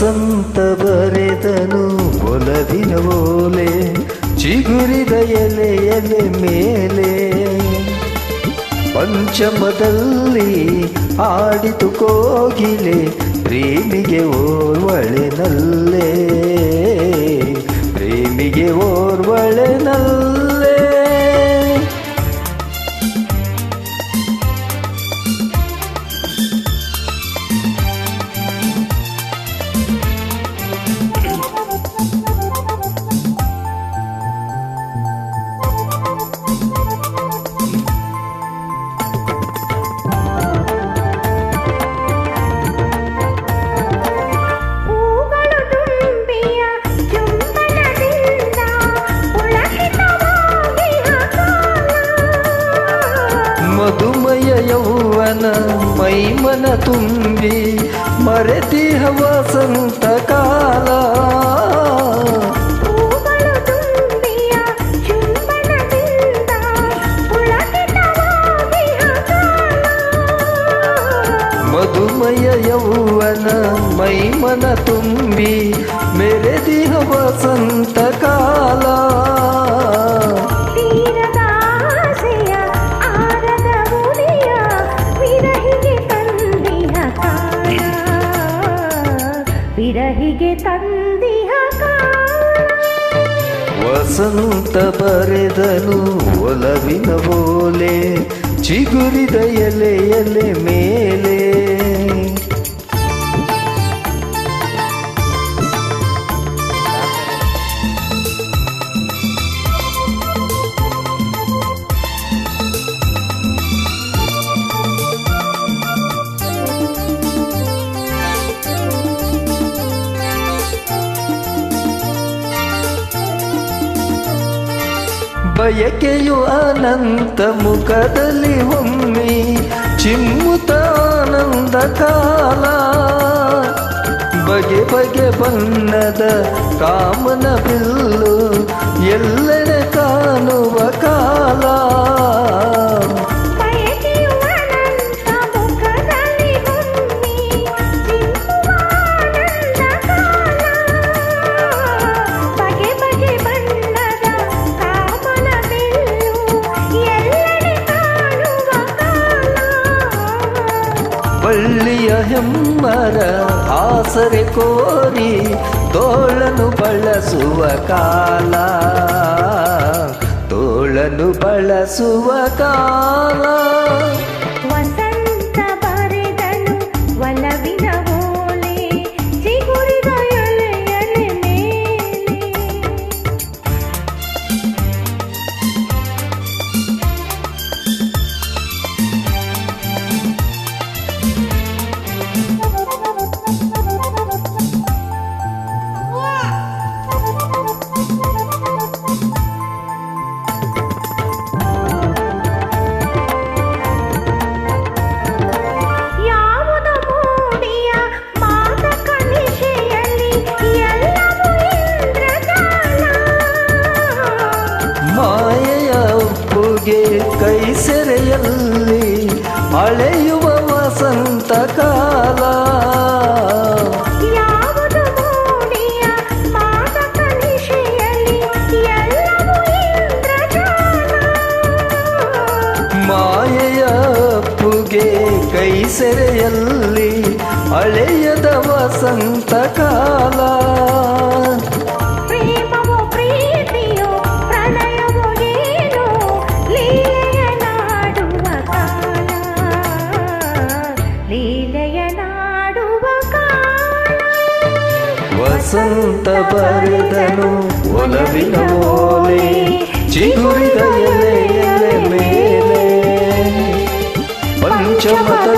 ವಸಂತ ಬರೆದನು ಒಲದಿನ ಓಲೆ ಚಿಗುರಿದ ಎಲೆ ಎಲೆ ಮೇಲೆ. ಪಂಚಮದಲ್ಲಿ ಆಡಿತು ಕೋಗಿಲೆ ಪ್ರೇಮಿಗೆ ಓರ್ವಳೆನಲ್ಲೇ ಮೈಮನ ತುಂಬಿ ಮರೆತಿಹ ವಸಂತ ಕಾಲ ಹೂಗಳು ತುಂಬಿಯ ಚುಂಬನದಿಂದ ಪುಳಕಿತವಾಗಿಹ ಕಾಲ. ಮಧುಮಯ ಯೌವನ ಮೈಮನ ತುಂಬಿ ಮೆರೆದಿಹ ವಸಂತ ಕಾಲ ವಿರಹಿಗೆ ತಂದಿಹ ವಸಂತ ಬರೆದನು ಒಲವಿನ ಬೋಲೆ ಚಿಗುರಿದ ಎಲೆ ಎಲೆ ಮೇಲೆ ಬಯಕೆಯು ಅನಂತ ಮುಖದಲ್ಲಿ ಒಮ್ಮೆ ಚಿಮ್ಮುತ ಆನಂದ ಕಾಲ. ಬಗೆ ಬಗೆ ಬಣ್ಣದ ಕಾಮನ ಬಿಲ್ಲು ಎಲ್ಲೆಡೆ ಕಾಣುವ ಕಾಲ. ಬಳ್ಳಿಯ ಹೆಮ್ಮರ ಆಸರೆ ಕೋರಿ ತೋಳನು ಬಳಸುವ ಕಾಲ. ತೋಳನು ಬಳಸುವ ಕಾಲ. ಅಪ್ಪುಗೆ ಕೈ ಸೆರೆಯಲ್ಲಿ ಅಳೆಯದ ವಸಂತ ಕಾಲ. ವಸಂತ ಬರೆದನು ಒಲವಿನ ಓಲೆ ಚಿಗುರಿದ ಎಲೆ ಪಂಚಮದಲ್ಲಿ